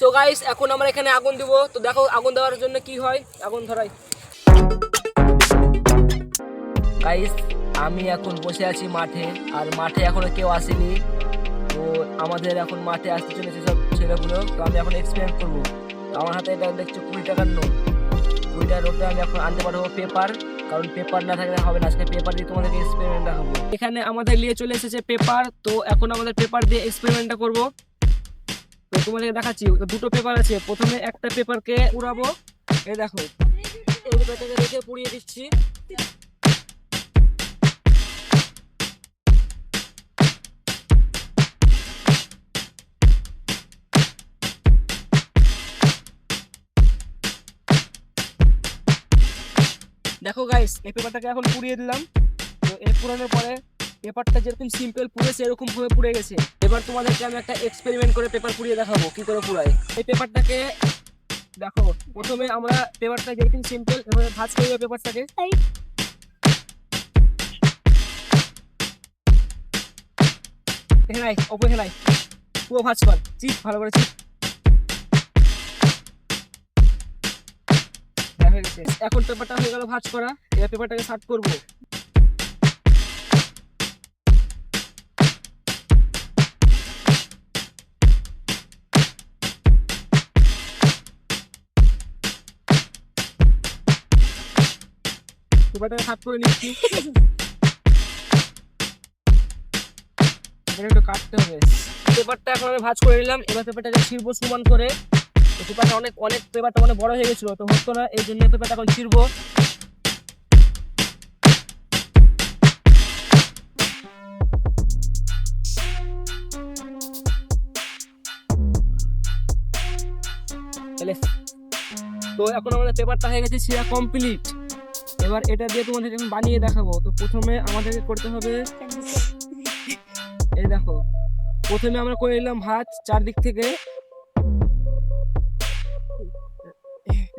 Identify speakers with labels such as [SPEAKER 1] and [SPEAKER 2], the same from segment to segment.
[SPEAKER 1] তো গাইস এখন আমরা এখানে আগুন দিব। তো দেখো, আগুন দেওয়ার জন্য কি হয়? আগুন ধরাই। গাইস আমি এখন বসে আছি মাঠে, আর মাঠে এখনও কেউ আসেনি। তো আমাদের এখন মাঠে আসতে চলেছে সব ছেলেগুলো। তো আমি এখন এক্সপ্লেন করব। আমার হাতে এটা দেখছ, কুড়ি টাকার নোট কুড়ি টাকার আমি এখন আনতে পারব পেপার কারণ পেপার না থাকলে হবে না। আজকে পেপার দিয়ে তোমাদেরকে এক্সপেরিমেন্ট দেখাবো। এখানে আমাদের নিয়ে চলে এসেছে পেপার তো এখন আমাদের পেপার দিয়ে এক্সপেরিমেন্টটা করব। তোমাদেরকে দেখাচ্ছি দুটো পেপার আছে। প্রথমে একটা পেপারকে পুরাবো। এই দেখো রেখে পুড়িয়ে দিচ্ছি। দেখো গাইস এই পেপারটাকে এখন পুড়িয়ে দিলাম। তো এই পুরানোর পরে পেপারটা যেরকম সিম্পল পুড়েছে এরকম ভাবে পুড়ে গেছে। এবার তোমাদেরকে আমি একটা এক্সপেরিমেন্ট করে পেপার পুড়িয়ে দেখাবো কি করে পুড়াই এই পেপারটাকে দেখো প্রথমে আমরা পেপারটা যেরকম সিম্পল এভাবে ভাঁজ করে পেপারটাকে অপু এখানে আয়। পুরো ভাঁজ কর। চিপ ভালো করে চিপ। এখন পেপারটা হয়ে গেল ভাঁজ করা। এবার পেপারটাকে শার্ট করব। পেপারটাকে শার্ট করে নিচ্ছি এখানে একটু কাটতে হবে। পেপারটা এখন আমি ভাঁজ করে নিলাম। এবার পেপারটাকে ছিড়বো সমান করে। পেপারটা অনেক অনেক পেপারটা মানে বড় হয়ে গেছিল, তো হতো না, এই জন্য পেপারটা এখন ছিড়বো। তো এখন আমাদের পেপারটা হয়ে গেছে ছিঁড়া কমপ্লিট। এবার এটা দিয়ে তোমাদের আমি বানিয়ে দেখাবো। তো প্রথমে আমাদেরকে করতে হবে, এই দেখো, প্রথমে আমরা করে নিলাম ভাত চারদিক থেকে।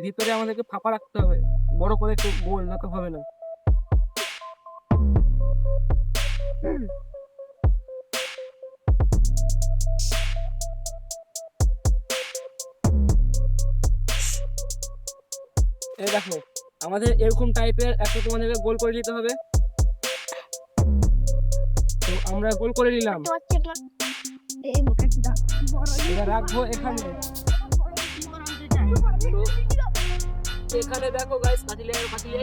[SPEAKER 1] ভিতরে আমাদেরকে ফাঁপা রাখতে হবে, বড় করে একটু গোল, না তো হবে না। এই দেখো আমাদের এরকম টাইপের একটা তোমাদেরকে গোল করে নিতে হবে। তো আমরা গোল করে নিলাম। রাখব এখানে। তো এখানে দেখো গাইস কাটিলে কাটিলে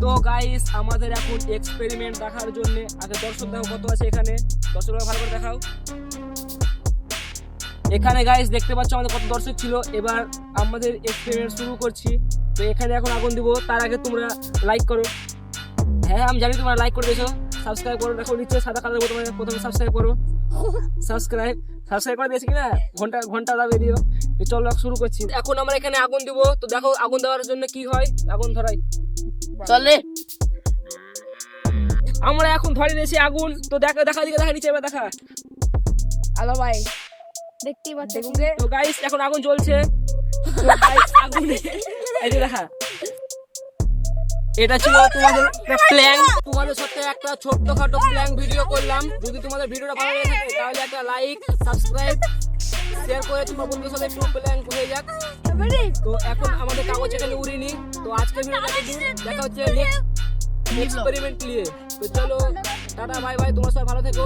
[SPEAKER 1] তো গাইস আমাদের এখন এক্সপেরিমেন্ট দেখার জন্য আগে দর্শক দেখো কত আছে এখানে? দর্শকরা ভালো করে দেখাও। এখানে গাইস দেখতে পাচ্ছ আমাদের কত দর্শক ছিল। এবার আমাদের এক্সপেরিমেন্ট শুরু করছি। তো এখানে এখন আগুন দিব তার আগে তোমরা লাইক করো। হ্যাঁ আমি জানি তোমরা লাইক করে দিয়েছ। সাবস্ক্রাইব করো। দেখো নিচে সাদা কালার বোতামে প্রথমে সাবস্ক্রাইব করো। সাবস্ক্রাইব সাবস্ক্রাইব করে দিয়েছি কিনা? ঘণ্টা ঘণ্টা দাবিয়ে দিও চলো শুরু করছি। এখন আমরা এখানে আগুন দিব। তো দেখো আগুন দেওয়ার জন্য কি হয়? আগুন ধরাই।
[SPEAKER 2] চলে।
[SPEAKER 1] আমরা এখন ধরে নিয়েছি আগুন। তো দেখা দেখা দিকে দেখা নিচে এবার দেখা।
[SPEAKER 2] আলো ভাই দেখতেই পাচ্ছি
[SPEAKER 1] তো গাইস এখন আগুন জ্বলছে। আগুনে। এই যে দেখা। এটা ছিল তোমাদের প্ল্যান তোমাদের সাথে একটা ছোট্টখাটো প্ল্যান ভিডিও করলাম। যদি তোমাদের ভিডিওটা ভালো লেগে থাকে তাহলে একটা লাইক সাবস্ক্রাইব শেয়ার করে তোমার বন্ধুদের সাথে একটু প্ল্যান হয়ে যাক। তো এখন আমাদের কাগজ এখানে উড়িনি তো আজকে ভিডিওটা দেখা হচ্ছে নেক্সট এক্সপেরিমেন্ট নিয়ে। তো চলো টাটা বাই বাই তোমার সবাই ভালো থেকো।